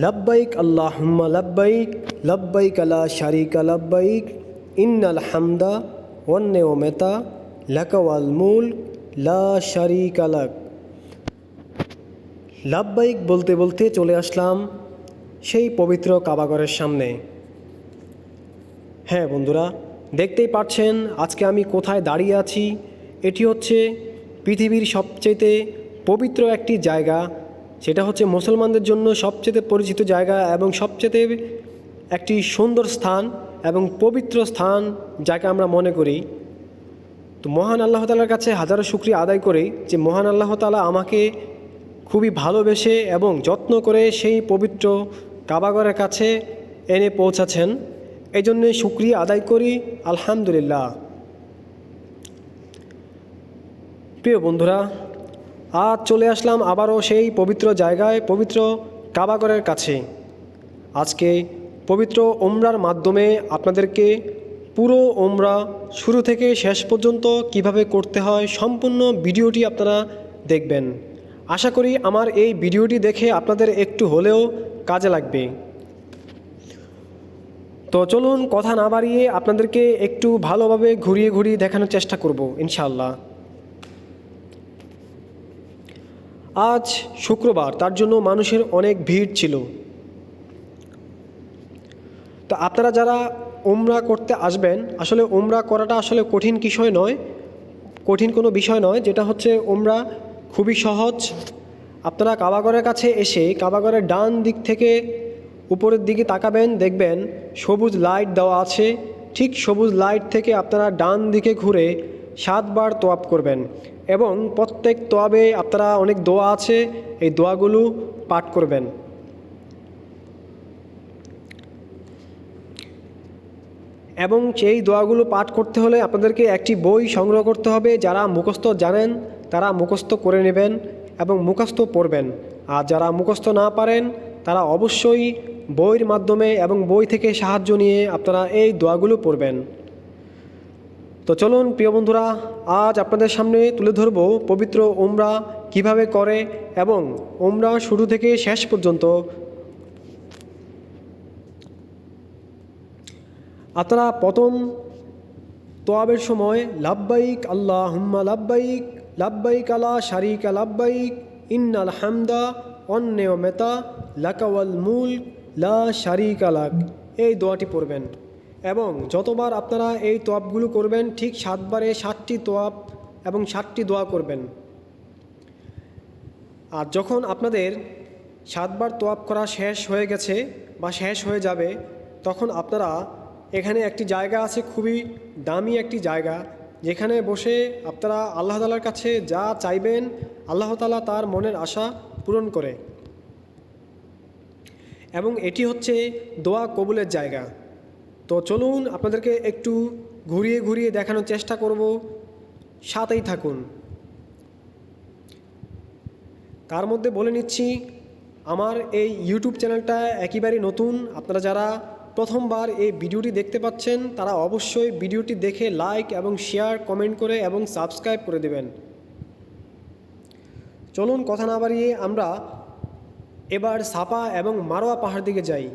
লব্বাইক আল্লাহুম্মা লব্বাইক লব্বাইক আলা শারিকা লব্বাইক, ইন্নাল হামদা ওয়ান্নে ওমেতা লাকাওয়াল মুল লা শারিকা লাক। লাব্বাইক বলতে বলতে চলে আসলাম সেই পবিত্র কাবাগরের সামনে। হ্যাঁ বন্ধুরা, দেখতেই পাচ্ছেন আজকে আমি কোথায় দাঁড়িয়ে আছি, এটি হচ্ছে পৃথিবীর সবচেয়েতে পবিত্র একটি জায়গা সেটা হচ্ছে মুসলমানদের জন্য সবচেয়ে পরিচিত জায়গা এবং সবচেয়ে একটি সুন্দর স্থান এবং পবিত্র স্থান যাকে আমরা মনে করি। তো মহান আল্লাহ তালার কাছে হাজারো শুক্রিয়া আদায় করি যে মহান আল্লাহ তালা আমাকে খুবই ভালোবেসে এবং যত্ন করে সেই পবিত্র কাবাগরের কাছে এনে পৌঁছাছেন এই জন্যে শুক্রিয়া আদায় করি। আলহামদুলিল্লাহ। প্রিয় বন্ধুরা আজ চলে আসলাম আবারও সেই পবিত্র জায়গায়, পবিত্র কাবাগরের কাছে। আজকে পবিত্র ওমরার মাধ্যমে আপনাদেরকে পুরো ওমরা শুরু থেকে শেষ পর্যন্ত কীভাবে করতে হয় সম্পূর্ণ ভিডিওটি আপনারা দেখবেন। আশা করি আমার এই ভিডিওটি দেখে আপনাদের একটু হলেও কাজে লাগবে। তো চলুন কথা না বাড়িয়ে আপনাদেরকে একটু ভালোভাবে ঘুরিয়ে ঘুরিয়ে দেখানোর চেষ্টা করব ইনশাল্লাহ আজ শুক্রবার, তার জন্য মানুষের অনেক ভিড় ছিল। তো আপনারা যারা ওমরা করতে আসবেন, আসলে ওমরা করাটা আসলে কঠিন বিষয় নয়, কঠিন কোনো বিষয় নয়, যেটা হচ্ছে ওমরা খুবই সহজ। আপনারা কাবাগরের কাছে এসে কাবাগরের ডান দিক থেকে উপরের দিকে তাকাবেন, দেখবেন সবুজ লাইট দেওয়া আছে। ঠিক সবুজ লাইট থেকে আপনারা ডান দিকে ঘুরে সাতবার তোয়াব করবেন এবং প্রত্যেক তোয়াবে আপনারা অনেক দোয়া আছে, এই দোয়াগুলো পাঠ করবেন। এবং সেই দোয়াগুলো পাঠ করতে হলে আপনাদেরকে একটি বই সংগ্রহ করতে হবে, যারা মুখস্থ জানেন তারা মুখস্থ করে নেবেন এবং মুখস্থ পড়বেন। আর যারা মুখস্থ না পারেন, তারা অবশ্যই বইয়ের মাধ্যমে এবং বই থেকে সাহায্য নিয়ে আপনারা এই দোয়াগুলো পড়বেন। তো চলুন, প্রিয় বন্ধুরা, আজ আপনাদের সামনে তুলে ধরব পবিত্র ওমরা কীভাবে করে এবং ওমরা শুরু থেকে শেষ পর্যন্ত। আপনারা প্রথম তোয়াবের সময়, লাব্বাইক আল্লাহ হুম্মা লাব্বাইক লাব্বাইক আলা শারিক লাব্বাইক, ইন্নাল হামদা অন্যেয় মেতা লাকাওয়াল মূল লা শারিক আলাক এই দোয়াটি পড়বেন। এবং যতবার আপনারা এই তোয়াবগুলো করবেন, ঠিক সাতবারে সাতটি তোয়াব এবং সাতটি দোয়া করবেন। আর যখন আপনাদের সাতবার তোয়াব করা শেষ হয়ে গেছে বা শেষ হয়ে যাবে, তখন আপনারা এখানে একটি জায়গা আছে, খুবই দামি একটি জায়গা, যেখানে বসে আপনারা আল্লাহ তালার কাছে যা চাইবেন, আল্লাহ তালা তার মনের আশা পূরণ করে। এবং এটি হচ্ছে দোয়া কবুলের জায়গা। তো চলুন আপনাদেরকে একটু ঘুরিয়ে ঘুরিয়ে দেখানোর চেষ্টা করব। সাথেই থাকুন। তার মধ্যে বলে নিচ্ছি, আমার এই ইউটিউব চ্যানেলটা একেবারেই নতুন। আপনারা যারা প্রথমবার এই ভিডিওটি দেখতে পাচ্ছেন, তারা অবশ্যই ভিডিওটি দেখে লাইক এবং শেয়ার, কমেন্ট করে এবং সাবস্ক্রাইব করে দেবেন। চলুন কথা না বাড়িয়ে আমরা এবার সাপা এবং মারোয়া পাহাড় দিকে যাই।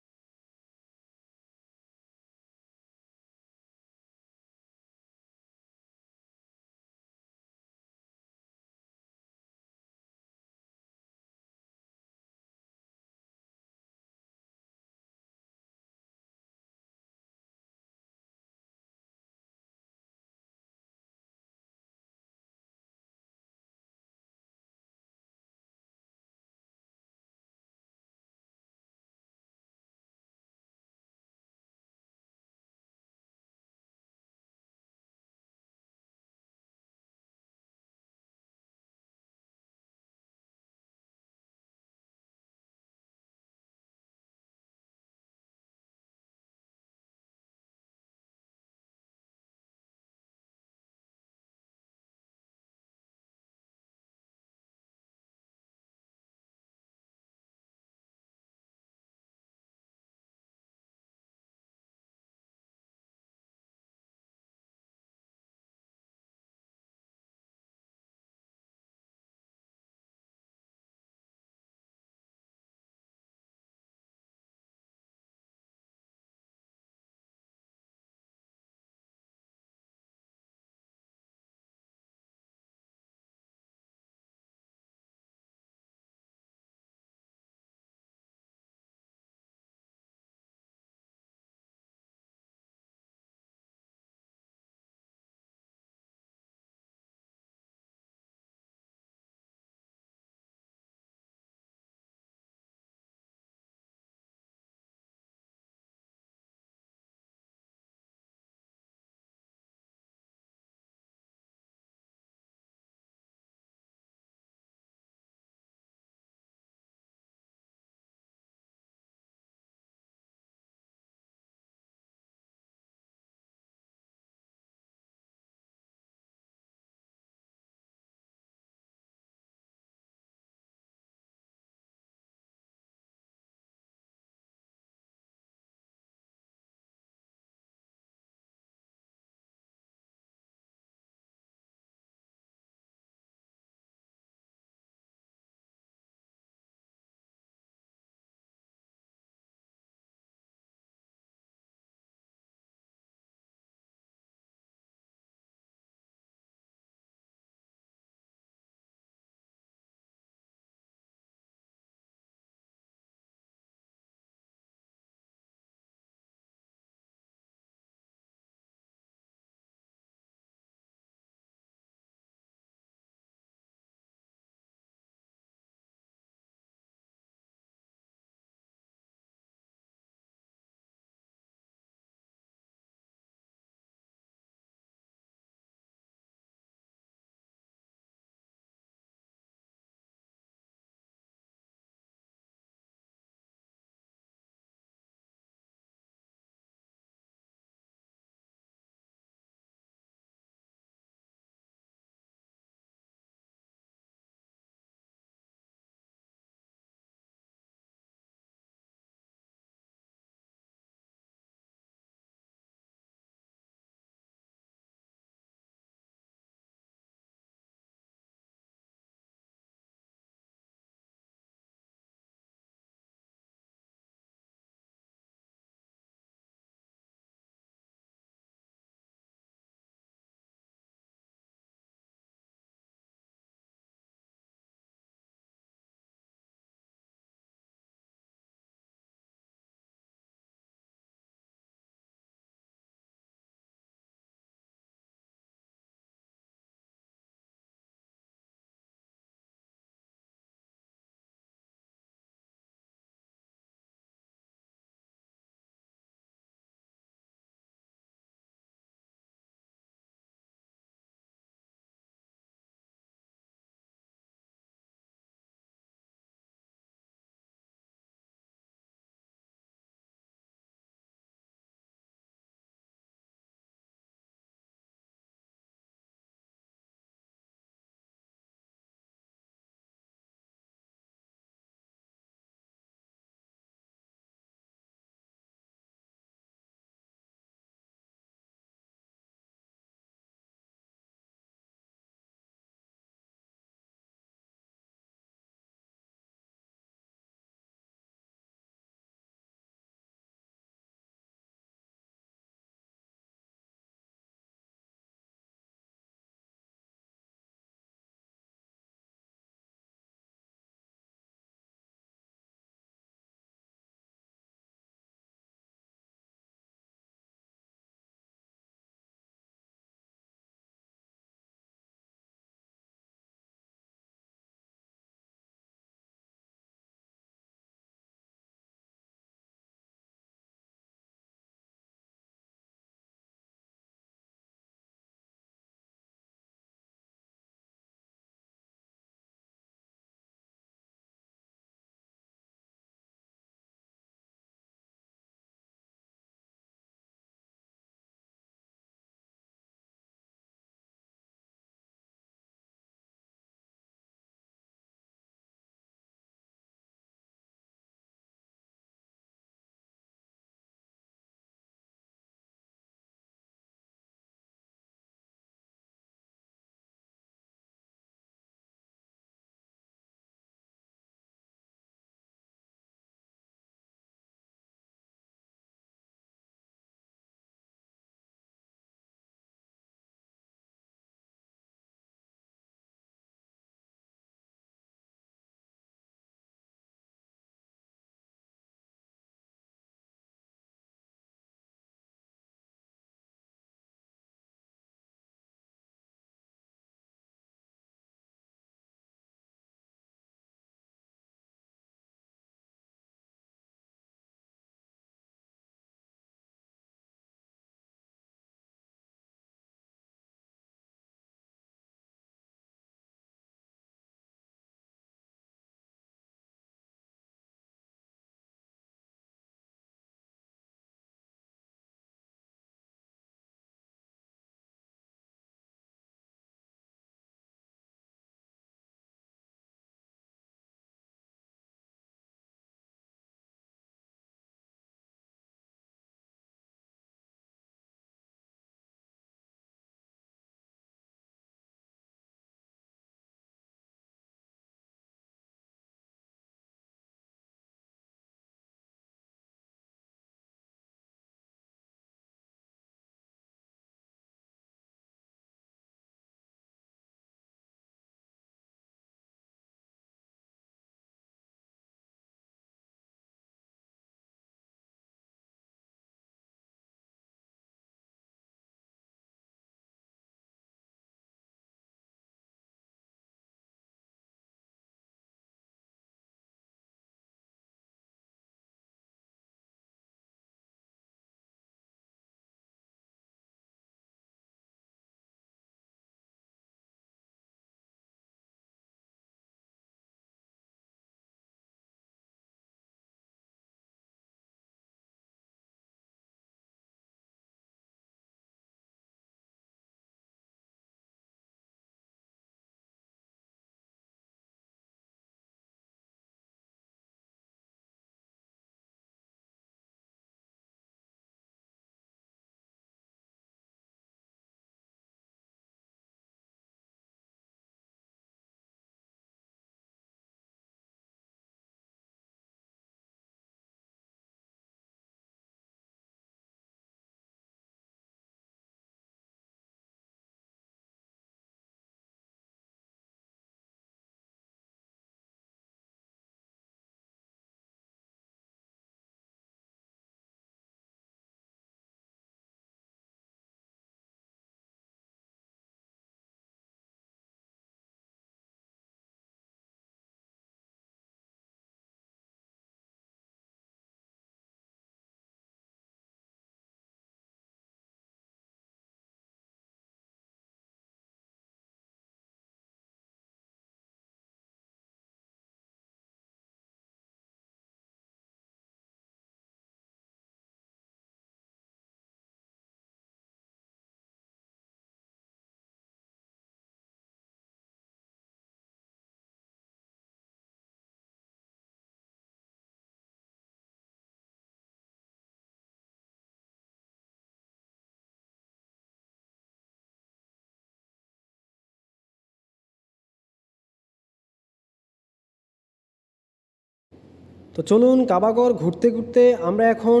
তো চলুন কাবাগর ঘুরতে ঘুরতে আমরা এখন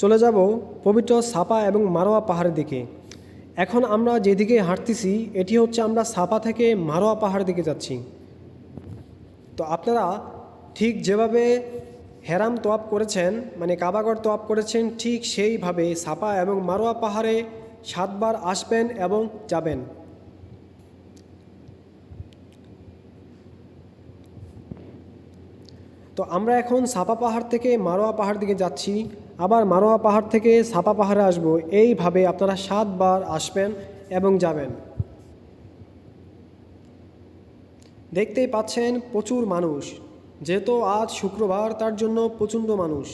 চলে যাব পবিত্র সাপা এবং মারোয়া পাহাড়ের দিকে। এখন আমরা যেদিকে হাঁটতেছি, এটি হচ্ছে আমরা সাপা থেকে মারোয়া পাহাড়ের দিকে যাচ্ছি। তো আপনারা ঠিক যেভাবে হেরাম তোয়াপ করেছেন মানে কাবাগর তোয়াপ করেছেন, ঠিক সেইভাবে সাপা এবং মারোয়া পাহাড়ে সাতবার আসবেন এবং যাবেন। তো আমরা এখন সাপা পাহাড় থেকে মারোয়া পাহাড় দিকে যাচ্ছি। আবার মারোয়া পাহাড় থেকে সাপা পাহাড়ে আসব। এইভাবে আপনারা সাতবার আসবেন এবং যাবেন। দেখতেই পাচ্ছেন প্রচুর মানুষ। যেহেতু আজ শুক্রবার, তার জন্য প্রচণ্ড মানুষ।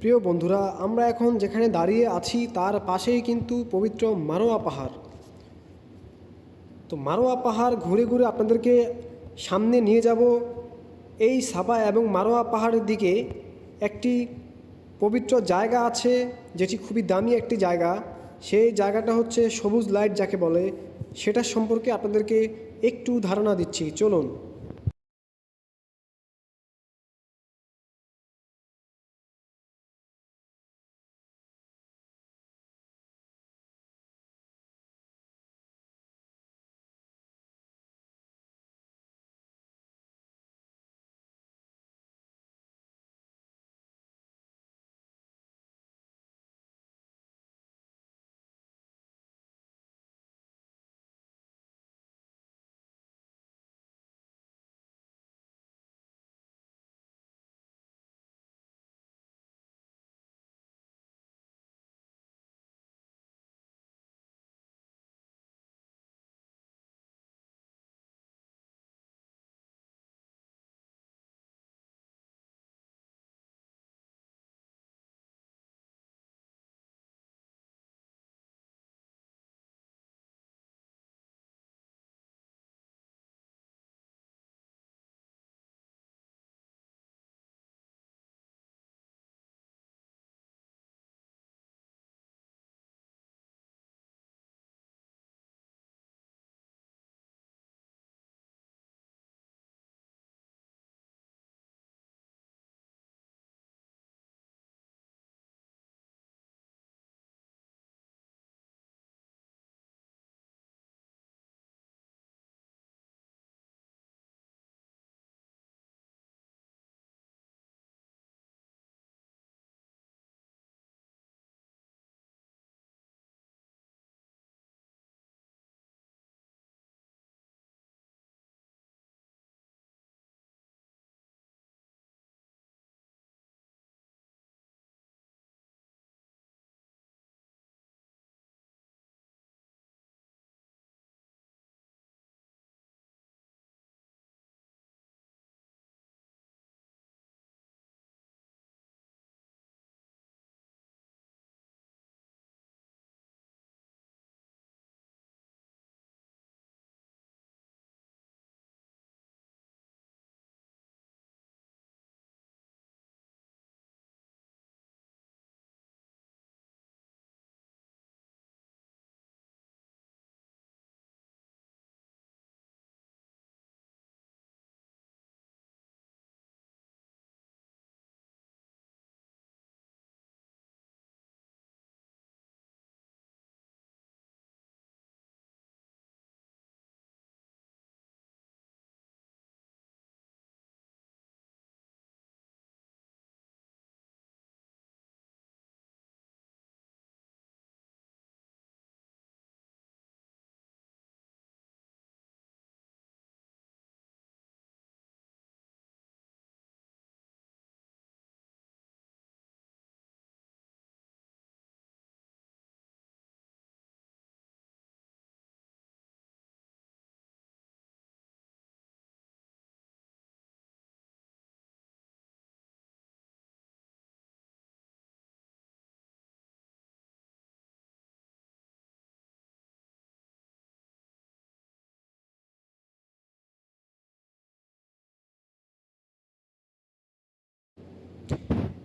প্রিয় বন্ধুরা, আমরা এখন যেখানে দাঁড়িয়ে আছি তার পাশেই কিন্তু পবিত্র মারোয়া পাহাড়। তো মারোয়া পাহাড় ঘুরে ঘুরে আপনাদেরকে সামনে নিয়ে যাব। এই সাবা এবং মারোয়া পাহাড়ের দিকে একটি পবিত্র জায়গা আছে, যেটি খুবই দামি একটি জায়গা। সেই জায়গাটা হচ্ছে সবুজ লাইট যাকে বলে। সেটার সম্পর্কে আপনাদেরকে একটু ধারণা দিচ্ছি। চলুন।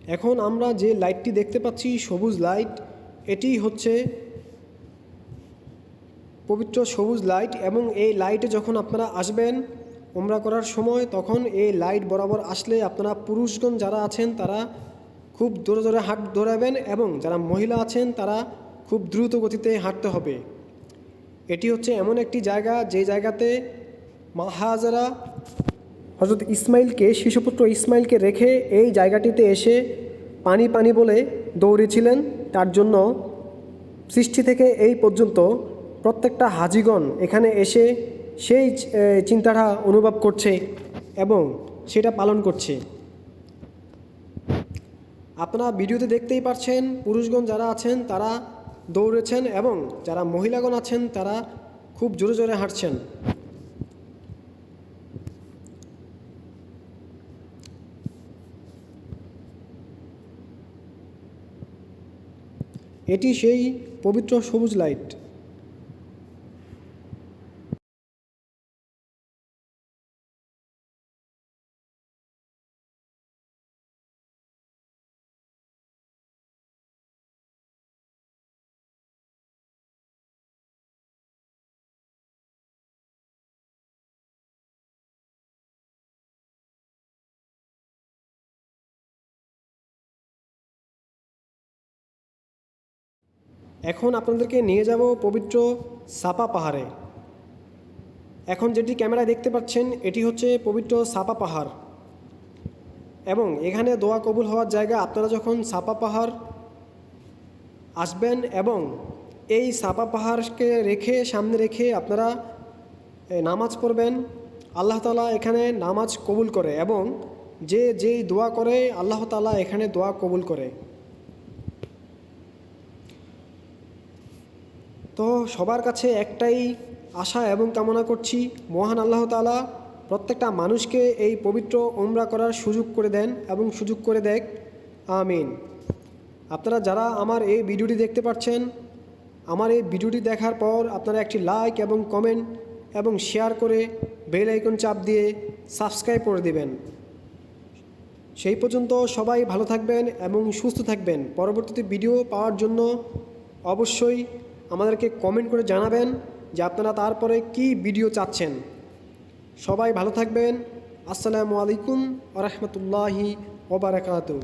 এখন আমরা যে লাইটটি দেখতে পাচ্ছি, সবুজ লাইট এটি হচ্ছে পবিত্র সবুজ লাইট এবং এই লাইটে যখন আপনারা আসবেন ওমরা করার সময়, তখন এই লাইট বরাবর আসলে আপনারা পুরুষগণ যারা আছেন, তারা খুব জোরে জোরে হাঁট ধরাবেন এবং যারা মহিলা আছেন, তারা খুব দ্রুত গতিতে হাঁটতে হবে। এটি হচ্ছে এমন একটি জায়গা, যে জায়গাতে মাহাজারা হজরত ইসমাইলকে শিশুপুত্র ইসমাইলকে রেখে এই জায়গাটিতে এসে পানি পানি বলে দৌড়েছিলেন। তার জন্য সৃষ্টি থেকে এই পর্যন্ত প্রত্যেকটা হাজিগণ এখানে এসে সেই চিন্তাটা অনুভব করছে এবং সেটা পালন করছে। আপনারা ভিডিওতে দেখতেই পাচ্ছেন পুরুষগণ যারা আছেন তারা দৌড়েছেন এবং যারা মহিলাগণ আছেন তারা খুব জোরে জোরে হাঁটছেন। এটি সেই পবিত্র সবুজ লাইট। এখন আপনাদেরকে নিয়ে যাব পবিত্র সাপা পাহাড়ে। এখন যেটি ক্যামেরায় দেখতে পাচ্ছেন, এটি হচ্ছে পবিত্র সাপা পাহাড়। এবং এখানে দোয়া কবুল হওয়ার জায়গা, আপনারা যখন সাপা পাহাড় আসবেন এবং এই সাপা পাহাড়কে রেখে, সামনে রেখে আপনারা নামাজ পড়বেন, আল্লাহ তালা এখানে নামাজ কবুল করে এবং যে যেই দোয়া করে, আল্লাহ তালা এখানে দোয়া কবুল করে। তো সবার কাছে একটাই আশা এবং কামনা করছি, মহান আল্লাহ তালা প্রত্যেকটা মানুষকে এই পবিত্র ওমরা করার সুযোগ করে দেন এবং সুযোগ করে দেখ। আমিন। আপনারা যারা আমার এই ভিডিওটি দেখতে পাচ্ছেন, আমার এই ভিডিওটি দেখার পর আপনারা একটি লাইক এবং কমেন্ট এবং শেয়ার করে বেল আইকন চাপ দিয়ে সাবস্ক্রাইব করে দিবেন। সেই পর্যন্ত সবাই ভালো থাকবেন এবং সুস্থ থাকবেন। পরবর্তীতে ভিডিও পাওয়ার জন্য অবশ্যই আমাদেরকে কমেন্ট করে জানাবেন যে আপনারা তারপরে কি ভিডিও চাচ্ছেন। সবাই ভালো থাকবেন। আসসালামু আলাইকুম আ রহমতুল্লাহি ওবরাকাতু